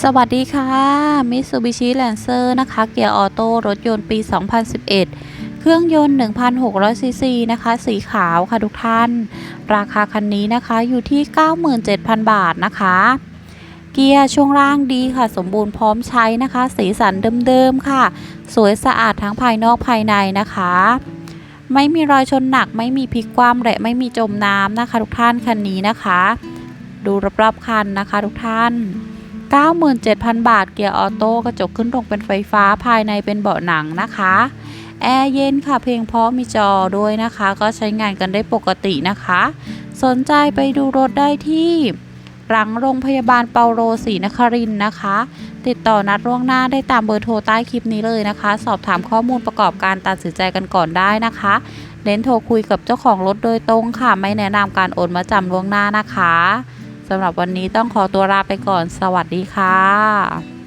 สวัสดีค่ะ Mitsubishi Lancer นะคะ เกียร์ออโต้รถยนต์ปี 2011 เครื่องยนต์ 1,600 ซีซีนะคะ สีขาวค่ะทุกท่าน ราคาคันนี้นะคะอยู่ที่ 97,000 บาทนะคะ เกียร์ช่วงล่างดีค่ะ สมบูรณ์พร้อมใช้นะคะ สีสันเดิมๆค่ะ สวยสะอาดทั้งภายนอกภายในนะคะ ไม่มีรอยชนหนัก ไม่มีพลิกคว่ำและไม่มีจมน้ำนะคะ ทุกท่านคันนี้นะคะ ดูรอบๆคันนะคะ ทุกท่าน 97,000 บาท เกียร์ออโต้กระจกขึ้นตรงเป็นไฟฟ้าภายในเป็นเบาะหนังนะคะ แอร์เย็นค่ะเพลงเพราะมีจอด้วยนะคะ ก็ใช้งานกันได้ปกตินะคะ สนใจไปดูรถได้ที่หลังโรงพยาบาลเปาโลศรีนครินนะคะ ติดต่อนัดล่วงหน้าได้ตามเบอร์โทรใต้คลิปนี้เลยนะคะ สอบถามข้อมูลประกอบการตัดสินใจกันก่อนได้นะคะเน้นโทรคุยกับเจ้าของรถโดยตรงค่ะ ไม่แนะนำการโอนมาจำล่วงหน้านะคะ สำหรับวันนี้ต้องขอตัวลาไปก่อน สวัสดีค่ะ